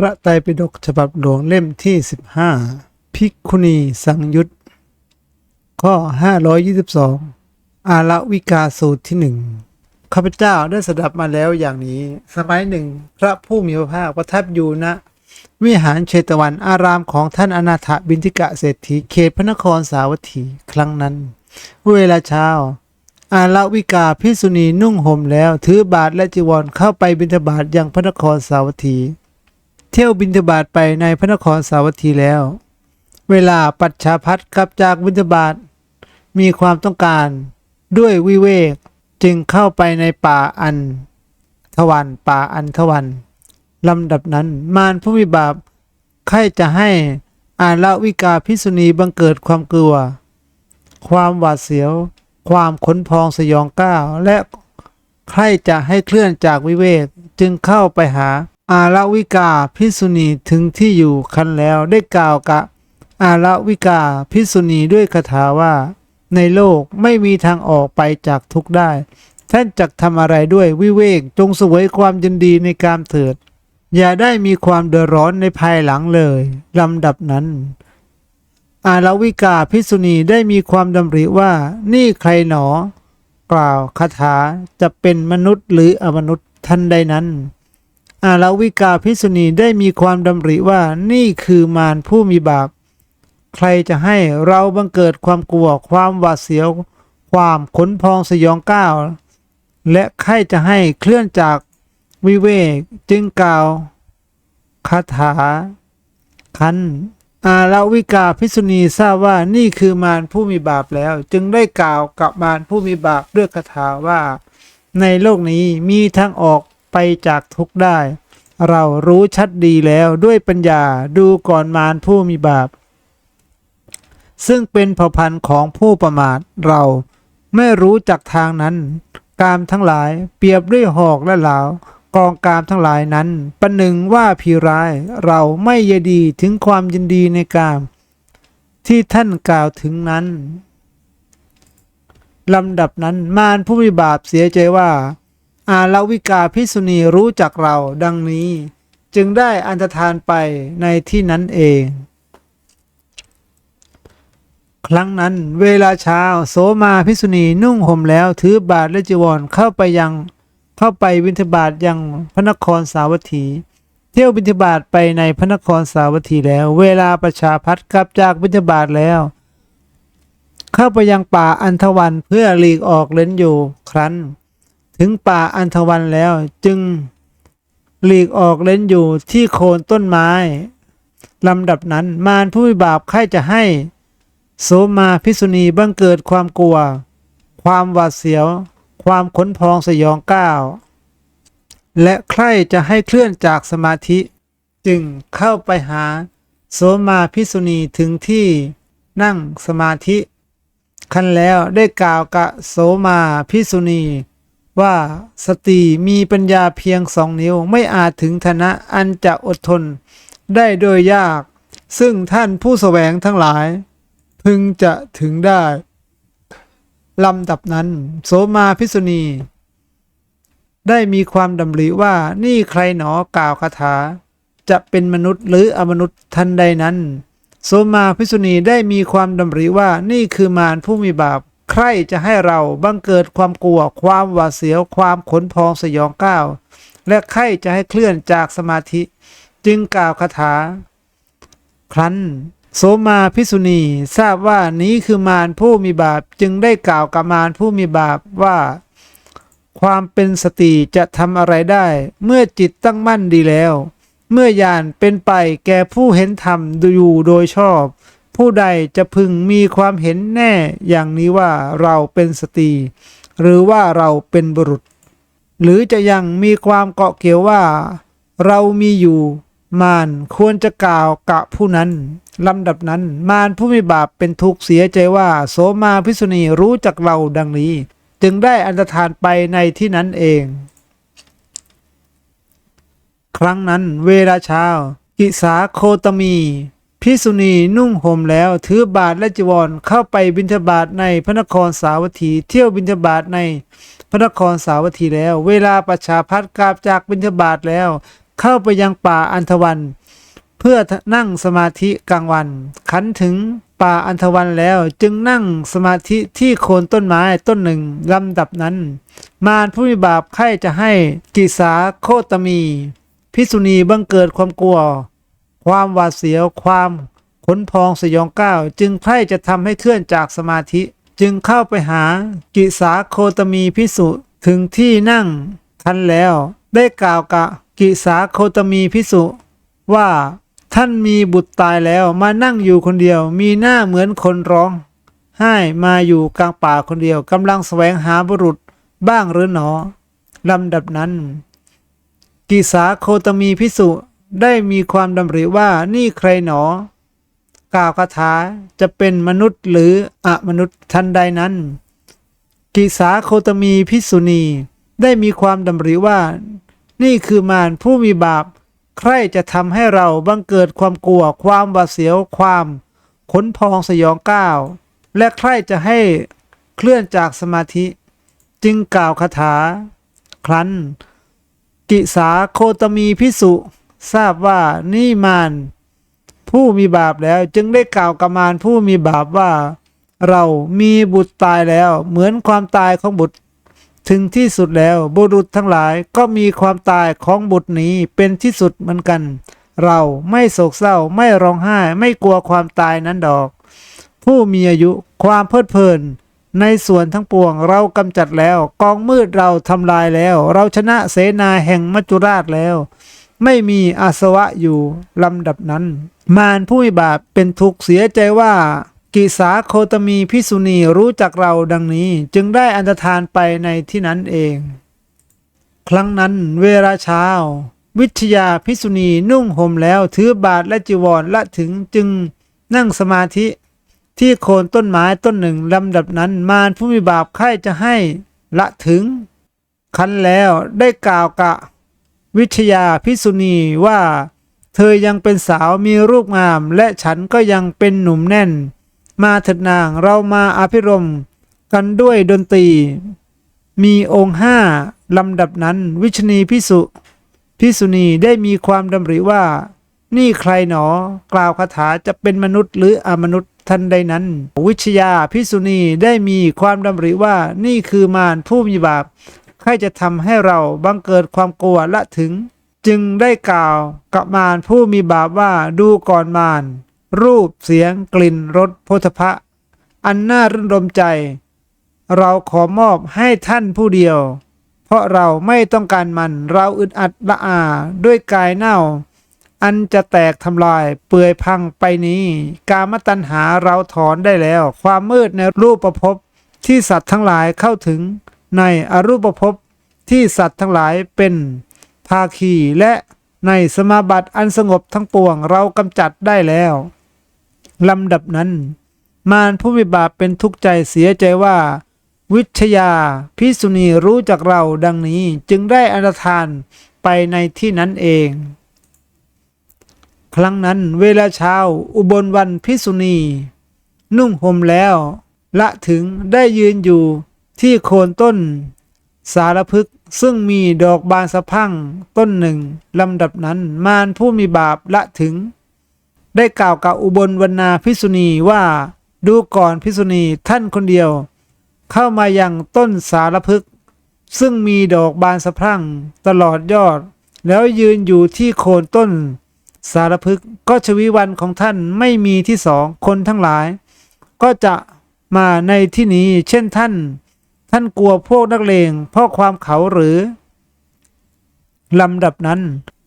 พระไตรปิฎกฉบับหลวงเล่มที่ 15 ภิกขุณีสังยุตข้อ 522 อาละวิกาสูตรที่หนึ่งข้าพเจ้าได้สดับมาแล้วอย่างนี้ สมัยหนึ่ง พระผู้มีพระภาคประทับอยู่ณวิหารเชตวันอารามของท่านอนาถบินทิกะเศรษฐีเขตพระนครสาวัตถีครั้งนั้น เวลาเช้า อาละวิกาพิกษุณีนุ่งห่มแล้วถือบาทและจีวรเข้าไปบิณฑบาตยังพระนครสาวัตถี เที่ยวบินทบาทไปในพระนครสาวัตถีแล้ว เวลาปัจฉาพัดกลับจากบินทบาทมีความต้องการด้วยวิเวกจึงเข้าไปในป่าอันทวันป่าอันทวันลำดับนั้นมารผู้มีบาปใครจะให้อาละวิกาพิกษุณีบังเกิดความกลัว ความหวาดเสียว ความขนพองสยองก้าวและใครจะให้เคลื่อนจากวิเวกจึงเข้าไปหา อาละวิกาพิกษุณีถึงที่อยู่คันแล้วได้กล่าวกับอาละวิกาพิกษุณีด้วยคาถาว่า ในโลกไม่มีทางออกไปจากทุกข์ได้ ท่านจักทำอะไรด้วยวิเวกจงสวยความยินดีในกามเถิด อย่าได้มีความเดือดร้อนในภายหลังเลยลำดับนั้น อาละวิกาพิกษุณีได้มีความดำริว่านี่ใครหนอ กล่าวคาถาจะเป็นมนุษย์หรืออมนุษย์ทันใดนั้น อาลาวิกาพิษุณีได้มีความดำริว่านี่คือมารผู้มีบาป ใครจะให้เราบังเกิดความกลัวความหวาดเสียว ความขนพองสยองก้าว และใครจะให้เคลื่อนจากวิเวกจึงกล่าวคาถา คันอาลาวิกาพิษุณีทราบว่านี่คือมารผู้มีบาปแล้ว จึงได้กล่าวกับมารผู้มีบาปด้วยคาถาว่า ในโลกนี้มีทางออก ไปจากทุกข์ได้ เรารู้ชัดดีแล้วด้วยปัญญาดูก่อนมารผู้มีบาป ซึ่งเป็นเผ่าพันธุ์ของผู้ประมาทเราไม่รู้จักทางนั้น กามทั้งหลายเปรียบด้วยหอกและเหลากองกามทั้งหลายนั้นประหนึ่งว่าผีร้ายเราไม่ยดีถึงความยินดีในกาม ที่ท่านกล่าวถึงนั้นลำดับนั้นมารผู้มีบาปเสียใจว่า อาลาวิกาพิกษุณีรู้จักเราดังนี้ จึงได้อันตรธานไปในที่นั้นเอง ครั้งนั้นเวลาเช้าโสมาพิกษุณีนุ่งห่มแล้วถือบาทและจีวรเข้าไปยังเข้าไปบิณฑบาตยังพระนครสาวัตถี เที่ยวบิณฑบาตไปในพระนครสาวัตถีแล้ว เวลาประชาพัดกลับจากบิณฑบาตแล้วเข้าไปยังป่าอันทวันเพื่อหลีกออกเล่นอยู่ครั้น ถึงป่าอันทวันแล้วจึงหลีกออกเล่นอยู่ที่โคนต้นไม้ลำดับนั้นมารผู้บาปใครจะให้โสมาพิษุณีบังเกิดความกลัว ความหวาดเสียว ความขนพองสยองก้าว และใครจะให้เคลื่อนจากสมาธิ จึงเข้าไปหาโสมาพิษุณีถึงที่นั่งสมาธิ คันแล้วได้กล่าวกับโสมาพิษุณี ว่าสตรีมีปัญญาเพียงสองนิ้วไม่อาจถึงฐานะอันจะอดทน ได้โดยยาก ซึ่งท่านผู้แสวงทั้งหลาย พึงจะถึงได้ลำดับนั้น โสมาพิษุณี ได้มีความดำริว่านี่ใครหนอกล่าวคาถา จะเป็นมนุษย์หรืออมนุษย์ทันใดนั้น โสมาพิษุณีได้มีความดำริว่านี่คือมารผู้มีบาป ใครจะให้เราบังเกิดความกลัว ความหวาดเสียว ความขนพองสยองก้าว และใครจะให้เคลื่อนจากสมาธิ จึงกล่าวคาถา ครั้น โสมาพิกษุณีทราบว่านี้คือมารผู้มีบาปจึงได้กล่าวกับมารผู้มีบาปว่า ความเป็นสติจะทำอะไรได้ เมื่อจิตตั้งมั่นดีแล้ว เมื่อยานเป็นไปแก่ผู้เห็นธรรมอยู่โดยชอบ ผู้ใดจะพึงมีความเห็นแน่อย่างนี้ว่าเราเป็นสตรี หรือว่าเราเป็นบุรุษ หรือจะยังมีความเกาะเกี่ยวว่า เรามีอยู่มารควรจะกล่าวกับผู้นั้นลำดับนั้น มารผู้มีบาปเป็นทุกข์เสียใจว่า โสมาพิกษุณีรู้จักเราดังนี้ จึงได้อันตรธานไปในที่นั้นเอง ครั้งนั้นเวลาเช้า กิสาโคตมี พิกษุณีนุ่งห่มแล้วถือบาทและจีวรเข้าไปบิณฑบาตในพระนครสาวัตถี เที่ยวบิณฑบาตในพระนครสาวัตถีแล้ว เวลาประชาพัดกลับจากบิณฑบาตแล้ว เข้าไปยังป่าอันธวัน เพื่อนั่งสมาธิกลางวัน ขันถึงป่าอันธวันแล้วจึงนั่งสมาธิที่โคนต้นไม้ต้นหนึ่งลำดับนั้น มารผู้มีบาปใครจะให้กิสาโคตมี พิสุณีบังเกิดความกลัว ความหวาดเสียวความขนพองสยองก้าวจึงใครจะทำให้เคลื่อนจากสมาธิ จึงเข้าไปหากิสาโคตมีพิสุถึงที่นั่งทันแล้ว ได้กล่าวกับกิสาโคตมีพิสุว่าท่านมีบุตรตายแล้วมานั่งอยู่คนเดียว มีหน้าเหมือนคนร้องไห้มาอยู่กลางป่าคนเดียวกำลังแสวงหาบุรุษบ้างหรือหนอลำดับนั้น กิสาโคตมีพิสุ ได้มีความดำริว่านี่ใครหนอ กล่าวคาถาจะเป็นมนุษย์หรืออมนุษย์ทันใดนั้น กิสาโคตมีพิสุณี ได้มีความดำริว่า นี่คือมารผู้มีบาป ใครจะทำให้เราบังเกิดความกลัวความหวาดเสียวความขนพองสยองก้าว และใครจะให้เคลื่อนจากสมาธิ จึงกล่าวคาถา ครั้น กิสาโคตมีพิสุ ทราบว่านี่มารผู้มีบาปแล้ว จึงได้กล่าวกับมารผู้มีบาปว่า เรามีบุตรตายแล้ว เหมือนความตายของบุตร ถึงที่สุดแล้วบุรุษทั้งหลายก็มีความตายของบุตรนี้เป็นที่สุดเหมือนกัน เราไม่โศกเศร้าไม่ร้องไห้ไม่กลัวความตายนั้นดอก ผู้มีอายุความเพลิดเพลินในส่วนทั้งปวงเรากำจัดแล้ว กองมืดเราทำลายแล้ว เราชนะเสนาแห่งมัจจุราชแล้ว ไม่มีอาสวะอยู่ลำดับนั้น มารผู้มีบาปเป็นทุกข์เสียใจว่า กิสาโคตมีพิสุณีรู้จักเราดังนี้จึงได้อันตรธานไปในที่นั้นเอง ครั้งนั้นเวลาเช้า วิทยาพิสุณีนุ่งห่มแล้วถือบาทและจีวรละถึงจึงนั่งสมาธิที่โคนต้นไม้ต้นหนึ่งลำดับนั้นมารผู้มีบาปใครจะให้ละถึง คันแล้วได้กล่าวกะ วิทยาพิสุณีว่า เธอยังเป็นสาวมีรูปงาม และฉันก็ยังเป็นหนุ่มแน่น มาเถิดนางเรามาอภิรมกันด้วยดนตรี มีองค์ห้าลำดับนั้นวิชณีพิสุพิสุณีได้มีความดำริว่า นี่ใครหนอ กล่าวคาถาจะเป็นมนุษย์หรืออมนุษย์ทันใดนั้น วิชยาพิสุณีได้มีความดำริว่านี่คือมารผู้มีบาป ใครจะทำให้เราบังเกิดความกลัวละถึง จึงได้กล่าวกับมารผู้มีบาปว่าดูก่อนมารรูปเสียงกลิ่นรสโพธพะ อันน่ารื่นรมใจ เราขอมอบให้ท่านผู้เดียว เพราะเราไม่ต้องการมันเราอึดอัดละอาด้วยกายเน่า อันจะแตกทำลายเปื่อยพังไปนี้ กามตัณหาเราถอนได้แล้ว ความมืดในรูปประพบที่สัตว์ทั้งหลายเข้าถึง ในอรูปภพที่สัตว์ทั้งหลายเป็นภาคีและในสมาบัติอันสงบทั้งปวงเรากำจัดได้แล้วลำดับนั้น มารผู้มีบาปเป็นทุกข์ใจเสียใจว่า วิทยาพิสุณีรู้จักเราดังนี้จึงได้อนธทานไปในที่นั้นเอง ครั้งนั้นเวลาเช้าอุบลวันพิสุณี นุ่งห่มแล้ว ละถึงได้ยืนอยู่ ที่โคนต้นสารพึกซึ่งมีดอกบานสะพั่งต้นหนึ่งลำดับนั้นมารผู้มีบาปละถึง ได้กล่าวกับอุบลวรรณาพิสุณีว่าดูก่อนพิสุณีท่านคนเดียว เข้ามายังต้นสารพึก ซึ่งมีดอกบานสะพรั่งตลอดยอด แล้วยืนอยู่ที่โคนต้นสารพึกก็ชวีวันของท่านไม่มีที่สองคนทั้งหลาย ก็จะมาในที่นี้เช่นท่าน ท่านกลัวพวกนักเลงเพราะความเขาหรือ ลำดับนั้น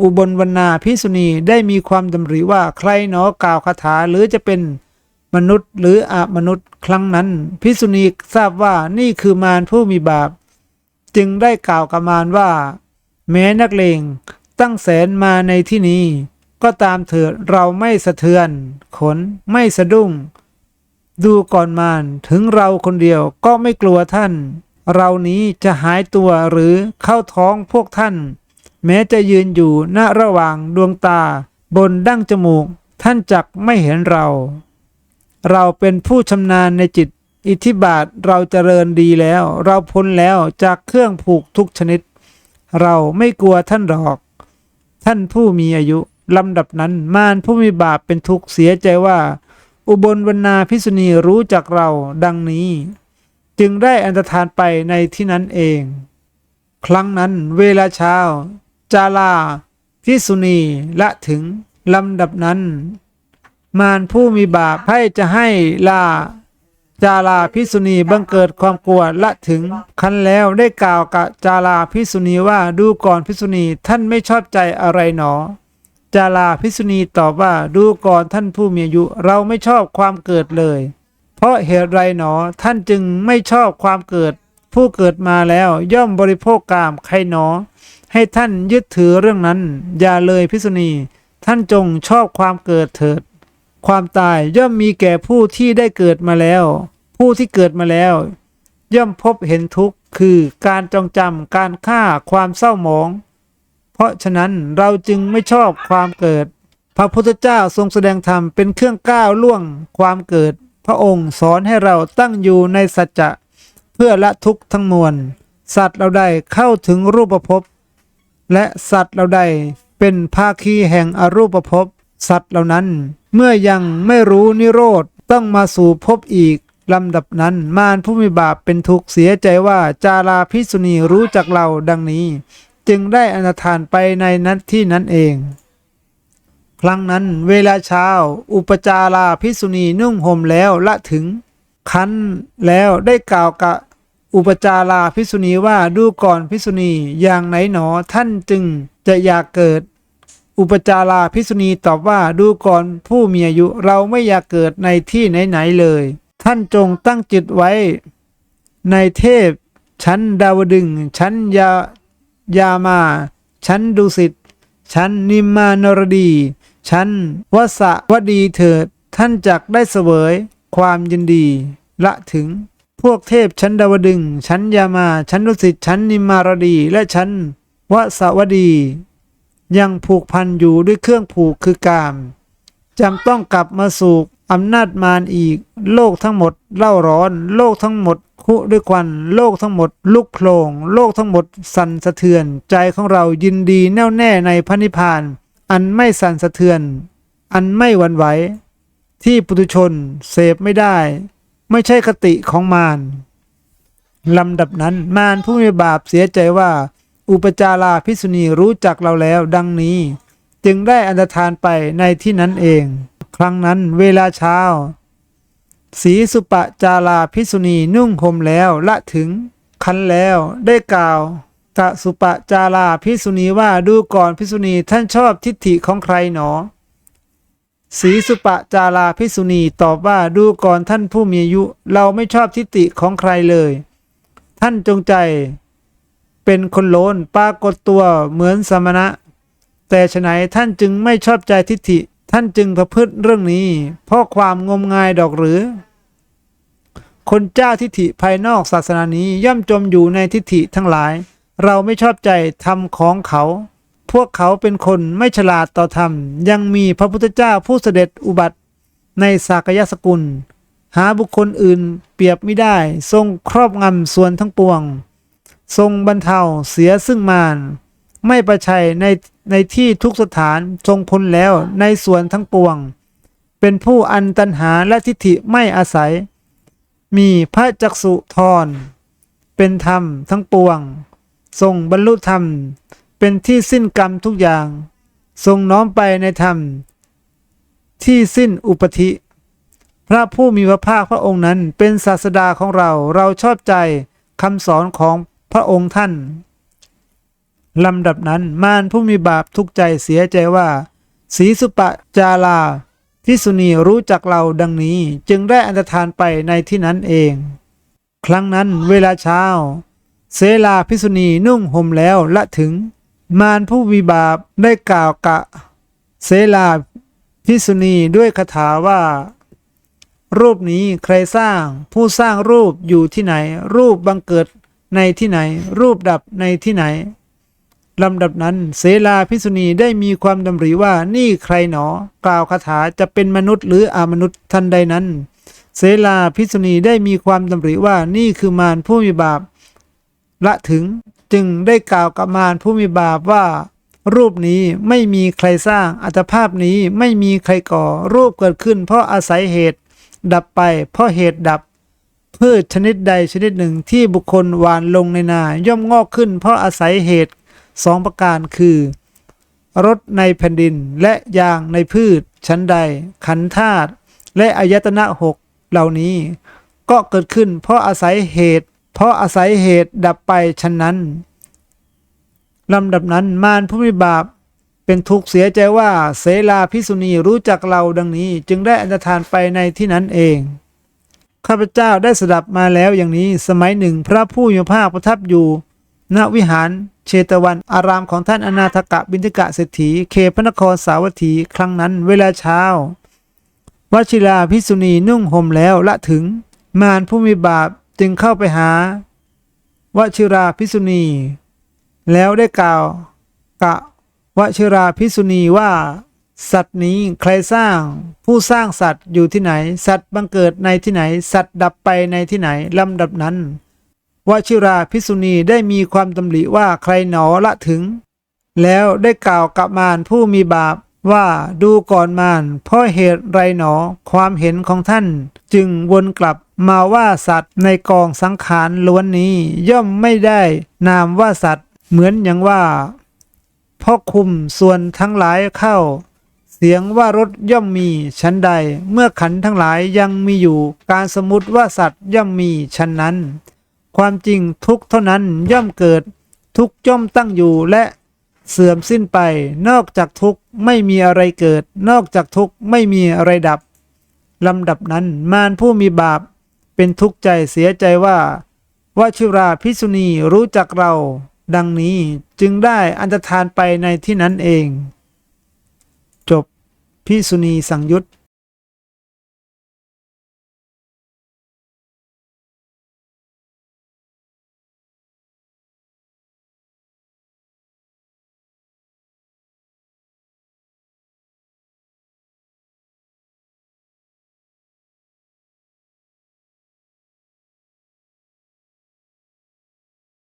อุบลวรรณาพิสุณีได้มีความดำริว่าใครหนอกล่าวคาถาหรือจะเป็นมนุษย์หรืออามนุษย์ครั้งนั้น พิสุณีทราบว่านี่คือมารผู้มีบาป จึงได้กล่าวกับมารว่า แม้นักเลงตั้งแสนมาในที่นี้ ก็ตามเถิดเราไม่สะเทือน ขนไม่สะดุ้ง ดูก่อนมารถึงเราคนเดียวก็ไม่กลัวท่าน เรานี้จะหายตัวหรือเข้าท้องพวกท่าน แม้จะยืนอยู่ณระหว่างดวงตา บนดั้งจมูก ท่านจักไม่เห็นเรา เราเป็นผู้ชำนาญในจิต อิทธิบาทเราเจริญดีแล้ว เราพ้นแล้วจากเครื่องผูกทุกชนิด เราไม่กลัวท่านหรอก ท่านผู้มีอายุลำดับนั้นมารผู้มีบาปเป็นทุกข์เสียใจว่า อุบลวรรณาพิษุณีรู้จักเราดังนี้ จึงได้อันตรธานไปในที่นั้นเอง ครั้งนั้นเวลาเช้า จาลาพิษุณีละถึงลำดับนั้น มารผู้มีบาปให้จะให้ลาจาลาพิษุณีบังเกิดความกลัวละถึงคันแล้วได้กล่าวกับจาลาพิษุณีว่าดูก่อนพิษุณีท่านไม่ชอบใจอะไรหนอ จาลาพิษุณีตอบว่าดูก่อนท่านผู้มีอายุเราไม่ชอบความเกิดเลย เพราะเหตุไรหนอท่านจึงไม่ชอบความเกิด ผู้เกิดมาแล้วย่อมบริโภคกามใครหนอ ให้ท่านยึดถือเรื่องนั้น อย่าเลยพิษุณี ท่านจงชอบความเกิดเถิด ความตายย่อมมีแก่ผู้ที่ได้เกิดมาแล้ว ผู้ที่เกิดมาแล้ว ย่อมพบเห็นทุกข์คือการจองจำการฆ่าความเศร้าหมอง เพราะฉะนั้นเราจึงไม่ชอบความเกิด พระพุทธเจ้าทรงแสดงธรรมเป็นเครื่องก้าวล่วงความเกิด พระองค์สอนให้เราตั้งอยู่ในสัจจะเพื่อละทุกข์ทั้งมวล สัตว์เราได้เข้าถึงรูปภพและสัตว์เราใดเป็นภาคีแห่งอรูปภพสัตว์เหล่านั้น เมื่อยังไม่รู้นิโรธต้องมาสู่ภพอีกลำดับนั้นมารผู้มีบาปเป็นทุกข์เสียใจว่าจาราพิษุณีรู้จักเราดังนี้ จึงได้อนาทานไปในนั้นที่นั้นเอง ครั้งนั้นเวลาเช้า อุปจาราพิษุณีนุ่งห่มแล้วละถึง คันแล้วได้กล่าวกับอุปจาราพิษุณีว่าดูก่อนพิษุณีอย่างไหนหนอท่านจึงจะอยากเกิด อุปจาราพิษุณีตอบว่าดูก่อนผู้มีอายุเราไม่อยากเกิดในที่ไหนๆเลย ท่านจงตั้งจิตไว้ ในเทพชั้นดาวดึงชั้นยา ยามา ชั้นดุสิต ชั้นนิมมานรดี ชั้นวสะวดีเถิด ท่านจักได้เสวย ความยินดี ละถึง พวกเทพชั้นดาวดึง ชั้นยามา ชั้นดุสิต ชั้นนิมมารดี และชั้นวสวดี ยังผูกพันอยู่ด้วยเครื่องผูกคือกามจำต้องกลับมาสู่อำนาจมารอีก โลกทั้งหมดเล่าร้อน โลกทั้งหมด คุด้วยควันโลกทั้งหมด ลุกโผลงโลกทั้งหมด สั่นสะเทือน ใจของเรายินดีแน่วแน่ในพระนิพพาน อันไม่สั่นสะเทือน อันไม่หวั่นไหวที่ปุถุชนเสพไม่ได้ ไม่ใช่คติของมารลำดับนั้นมารผู้มีบาปเสียใจว่า อุปจาราพิษุณีรู้จักเราแล้วดังนี้ จึงได้อันตรธานไปในที่นั้นเอง ครั้งนั้นเวลาเช้า สีสุปจาราพิษุณีนุ่งห่มแล้วละถึงคันแล้วได้กล่าวกะสุปจาราพิษุณีว่าดูก่อนพิษุณีท่านชอบทิฏฐิของใครหนอ สีสุปจาราพิษุณีตอบว่าดูก่อนท่านผู้มีอายุ เราไม่ชอบทิฏฐิของใครเลย ท่านจงใจ เป็นคนโลนปรากฏตัวเหมือนสมณะ แต่ฉไหนท่านจึงไม่ชอบใจทิฏฐิท่านจึงประพฤติเรื่องนี้ เพราะความงมงายดอกหรือ คนเจ้าทิฏฐิภายนอกศาสนานี้ย่อมจมอยู่ในทิฏฐิทั้งหลาย เราไม่ชอบใจธรรมของเขา พวกเขาเป็นคนไม่ฉลาดต่อธรรม ยังมีพระพุทธเจ้าผู้เสด็จอุบัติในสากยสกุล หาบุคคลอื่นเปรียบไม่ได้ ทรงครอบงำส่วนทั้งปวง ทรงบรรเทาเสียซึ่งมารไม่ประชัยในในที่ทุกสถานทรงพ้นแล้วในส่วนทั้งปวง เป็นผู้อันตันหาและทิฏฐิไม่อาศัย มีพระจักสุทรเป็นธรรมทั้งปวง ทรงบรรลุธรรม เป็นที่สิ้นกรรมทุกอย่าง ทรงน้อมไปในธรรม ที่สิ้นอุปธิ พระผู้มีพระภาคพระองค์นั้นเป็นศาสดาของเราเราชอบใจคำสอนของพระองค์ท่านลำดับนั้นมารผู้มีบาปทุกใจเสียใจว่า สีสุปจารา พิสุณีรู้จักเราดังนี้จึงได้อันตรธานไปในที่นั้นเอง ครั้งนั้นเวลาเช้า เสลาพิสุณีนุ่งห่มแล้วละถึง มารผู้มีบาปได้กล่าวกะ เสลาพิสุณีด้วยคาถาว่า รูปนี้ใครสร้างผู้สร้างรูปอยู่ที่ไหน รูปบังเกิดในที่ไหน รูปดับในที่ไหน ลำดับนั้นเสลาพิษุณีได้มีความดำริว่านี่ใครหนอ กล่าวคาถาจะเป็นมนุษย์หรืออามนุษย์ทันใดนั้น เสลาพิษุณีได้มีความดำริว่านี่คือมารผู้มีบาปละถึงจึงได้กล่าวกับมารผู้มีบาปว่า รูปนี้ไม่มีใครสร้างอัตภาพนี้ไม่มีใครก่อ รูปเกิดขึ้น เพราะอาศัยเหตุ ดับไป เพราะเหตุดับพืชชนิดใดชนิดหนึ่งที่บุคคลหวานลงในนาย่อมงอกขึ้น เพราะอาศัยเหตุ สองประการคือ รถในแผ่นดินและยางในพืช ชั้นใด ขันธาตุและอายตนะหกเหล่านี้ ก็เกิดขึ้นเพราะอาศัยเหตุ เพราะอาศัยเหตุดับไปฉะนั้นลำดับนั้นมารผู้มีบาปเป็นทุกข์เสียใจว่าเสลาพิสุณีรู้จักเราดังนี้ จึงได้อันตรธานไปในที่นั้นเอง ข้าพเจ้าได้สดับมาแล้วอย่างนี้สมัยหนึ่งพระผู้มีพระภาคประทับอยู่ ณวิหารเชตวัน อารามของท่านอนาถกะบินทกะเศรษฐีเขตพระนครสาวัตถีครั้งนั้นเวลาเช้าวชิราพิสุณีนุ่งห่มแล้วละถึง มารผู้มีบาปจึงเข้าไปหาวชิราพิสุณี แล้วได้กล่าวกะวชิราพิสุณีว่า สัตว์นี้ใครสร้าง ผู้สร้างสัตว์อยู่ที่ไหน สัตว์บังเกิดในที่ไหน สัตว์ดับไปในที่ไหนลำดับนั้น วชิราพิสุณีได้มีความตำหนิว่าใครหนอละถึง แล้วได้กล่าวกับมารผู้มีบาปว่าดูก่อนมารเพราะเหตุไรหนอความเห็นของท่าน จึงวนกลับมาว่าสัตว์ในกองสังขารล้วนนี้ย่อมไม่ได้นามว่าสัตว์ เหมือนอย่างว่าพ่อคุมส่วนทั้งหลายเข้า เสียงว่ารถย่อมมีชั้นใด เมื่อขันทั้งหลายยังมีอยู่ การสมมติว่าสัตว์ย่อมมีชั้นนั้น ความจริงทุกเท่านั้นย่อมเกิด ทุกย่อมตั้งอยู่และเสื่อมสิ้นไป นอกจากทุกไม่มีอะไรเกิด นอกจากทุกไม่มีอะไรดับลำดับนั้นมารผู้มีบาป เป็นทุกข์ใจเสียใจว่าวาชิราพิสุณีรู้จักเรา ดังนี้จึงได้อันตรธานไปในที่นั้นเอง จบพิสุณีสังยุต